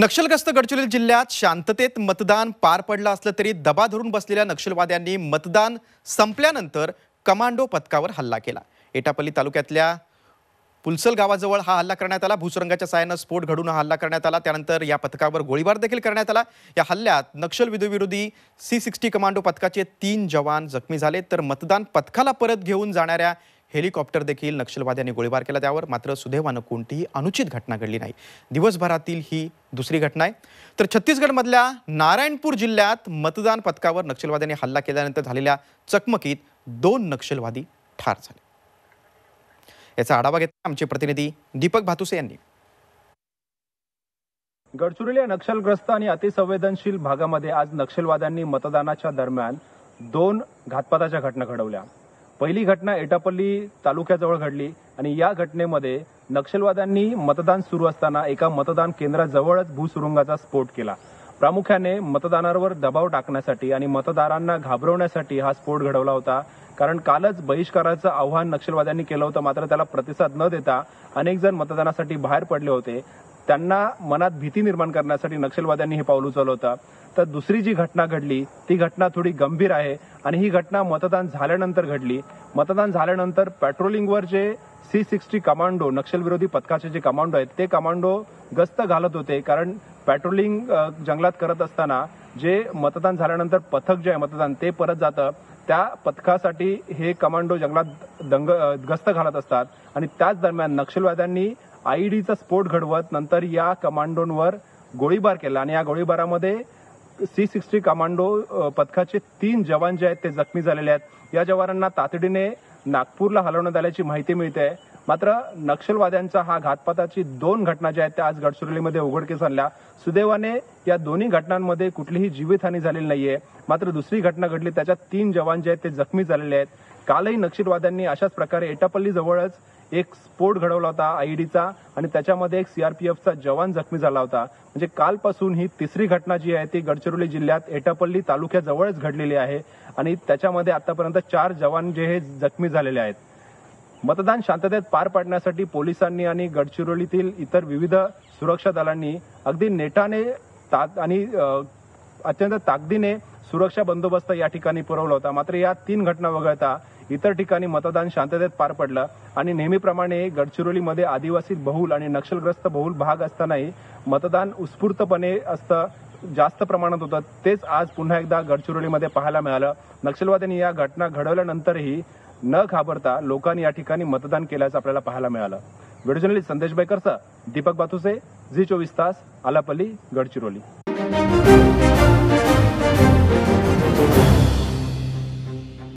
नक्षलग्रस्त गडचिरोली जिल्ह्यात शांततेत मतदान पार पडलं असलं तरी दबा धरून बसलेल्या नक्षलवाद्यांनी मतदान संपल्यानंतर कमांडो पथकावर हल्ला केला. एटापल्ली तालुक्यातल्या पुलसल गावाजवळ हा हल्ला करण्यात आला. भूसुरंगाच्या साहाय्यानं स्फोट घडून हा हल्ला करण्यात आला. त्यानंतर या पथकावर गोळीबार देखील करण्यात आला. या हल्ल्यात नक्षल सी सिक्स्टी कमांडो पथकाचे तीन जवान जखमी झाले. तर मतदान पथकाला परत घेऊन जाणाऱ्या हेलिकॉप्टर देखील नक्षलवाद्यांनी गोळीबार केला त्यावर. मात्र सुदैवानं कोणतीही अनुचित घटना घडली नाही. दिवसभरातील ही दुसरी घटना आहे. तर छत्तीसगडमधल्या नारायणपूर जिल्ह्यात मतदान पथकावर नक्षलवाद्यांनी हल्ला केल्यानंतर झालेल्या चकमकीत दोन नक्षलवादी ठार झाले. याचा आढावा घेतला आमचे प्रतिनिधी दीपक भातुसे यांनी. गडचिरोली नक्षलग्रस्त आणि अतिसंवेदनशील भागामध्ये आज नक्षलवाद्यांनी मतदानाच्या दरम्यान दोन घातपाताच्या घटना घडवल्या. पहिली घटना एटापल्ली तालुक्याजवळ घडली आणि या घटनेमध्ये नक्षलवाद्यांनी मतदान सुरू असताना एका मतदान केंद्राजवळच भूसुरुंगाचा स्फोट केला. प्रामुख्याने मतदानावर दबाव टाकण्यासाठी आणि मतदारांना घाबरवण्यासाठी हा स्फोट घडवला होता. कारण कालच बहिष्काराचं आव्हान नक्षलवाद्यांनी केलं होतं मात्र त्याला प्रतिसाद न देता अनेक जण मतदानासाठी बाहेर पडले होते. त्यांना मनात भीती निर्माण करण्यासाठी नक्षलवाद्यांनी हे पाऊल उचललं होतं. तर दुसरी जी घटना घडली ती घटना थोडी गंभीर आहे आणि ही घटना मतदान झाल्यानंतर घडली. मतदान झाल्यानंतर पेट्रोलिंगवर जे सी सिक्स्टी कमांडो नक्षलविरोधी पथकाचे जे कमांडो आहेत ते कमांडो गस्त घालत होते. कारण पेट्रोलिंग जंगलात करत असताना जे मतदान झाल्यानंतर पथक जे आहे मतदान ते परत जातं. त्या पथकासाठी हे कमांडो जंगलात दंग गस्त घालत असतात. आणि त्याच दरम्यान नक्षलवाद्यांनी आयईडीचा स्फोट घडवत नंतर या कमांडोंवर गोळीबार केला. आणि या गोळीबारामध्ये सी सिक्स्टी कमांडो पथकाचे तीन जवान जे आहेत ते जखमी झालेले आहेत. या जवानांना तातडीने नागपूरला हलवण्यात आल्याची माहिती मिळते. मात्र नक्षलवाद्यांचा हा घातपाताची दोन घटना ज्या आहेत त्या आज गडचिरोलीमध्ये उघडकीस आणल्या. सुदैवाने या दोन्ही घटनांमध्ये कुठलीही जीवितहानी झालेली नाहीये. मात्र दुसरी घटना घडली त्याच्यात तीन जवान जे आहेत ते जखमी झालेले आहेत. कालही नक्षलवाद्यांनी अशाच प्रकारे एटापल्ली जवळच एक स्फोट घडवला होता आयईडीचा आणि त्याच्यामध्ये एक सीआरपीएफचा जवान जखमी झाला होता. म्हणजे कालपासून ही तिसरी घटना जी आहे ती गडचिरोली जिल्ह्यात एटापल्ली तालुक्याजवळच घडलेली आहे आणि त्याच्यामध्ये आतापर्यंत चार जवान जे हे जखमी झालेले आहेत. मतदान शांततेत पार पाडण्यासाठी पोलिसांनी आणि गडचिरोलीतील इतर विविध सुरक्षा दलांनी अगदी नेटाने ता- आणि अत्यंत ताकदीने सुरक्षा बंदोबस्त या ठिकाणी पुरवला होता. मात्र या तीन घटना वगळता इतर ठिकाणी मतदान शांततेत पार पडलं आणि नेहमीप्रमाणे गडचिरोलीमध्ये आदिवासी बहुल आणि नक्षलग्रस्त बहुल भाग असतानाही मतदान उत्स्फूर्तपणे असतं. जास्त प्रमाणात होतं तेच आज पुन्हा एकदा गडचिरोलीमध्ये पाहायला मिळालं. नक्षलवाद्यांनी या घटना घडवल्यानंतरही न घाबरता लोकांनी या ठिकाणी मतदान केल्याचं आपल्याला पाहायला मिळालं. व्हिडिओ जर्नलिस्ट संदेश बेकरचा दीपक बाथुसे झी चोवीस तास आलापल्ली गडचिरोली.